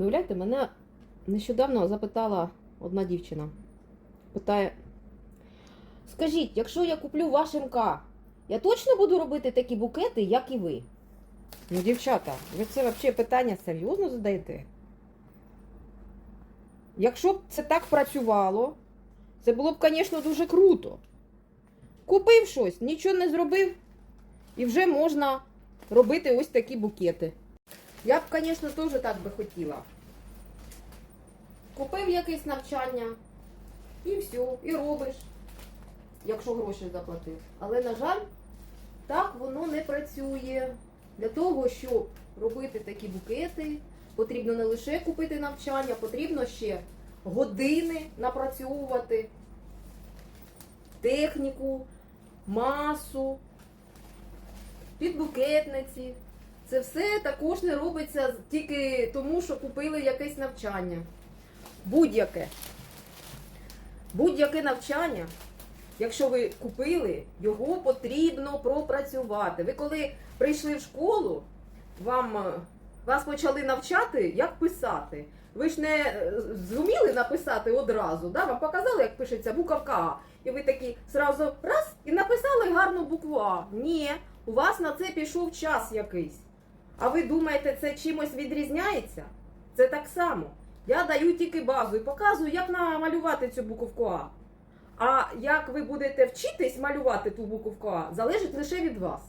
Виявляєте, мене нещодавно запитала одна дівчина. Питає: Скажіть, якщо я куплю ваш МК, я точно буду робити такі букети, як і ви? Ну, дівчата, ви це взагалі питання серйозно задаєте? Якщо б це так працювало, це було б, звісно, дуже круто. Купив щось, нічого не зробив, і вже можна робити ось такі букети. Я б, звісно, теж так би хотіла. Купив якесь навчання і все, і робиш, якщо гроші заплатив. Але, на жаль, так воно не працює. Для того, щоб робити такі букети, потрібно не лише купити навчання, потрібно ще години напрацьовувати, техніку, масу, підбукетниці. Це все також не робиться тільки тому, що купили якесь навчання. Будь-яке. Будь-яке навчання, якщо ви купили, його потрібно пропрацювати. Ви коли прийшли в школу, вам, е, вас почали навчати, як писати. Ви ж не е, зуміли написати одразу, да? вам показали, як пишеться буковка А. І ви такі зразу раз і написали гарну букву А. Ні, у вас на це пішов час якийсь. А ви думаєте, це чимось відрізняється? Це так само. Я даю тільки базу і показую, як намалювати цю буковку А. А як ви будете вчитись малювати ту буковку А, залежить лише від вас.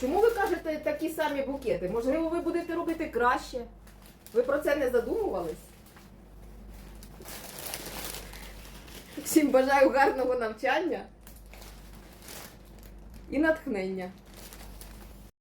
Чому ви кажете такі самі букети? Можливо, ви будете робити краще? Ви про це не задумувались? Всім бажаю гарного навчання і натхнення.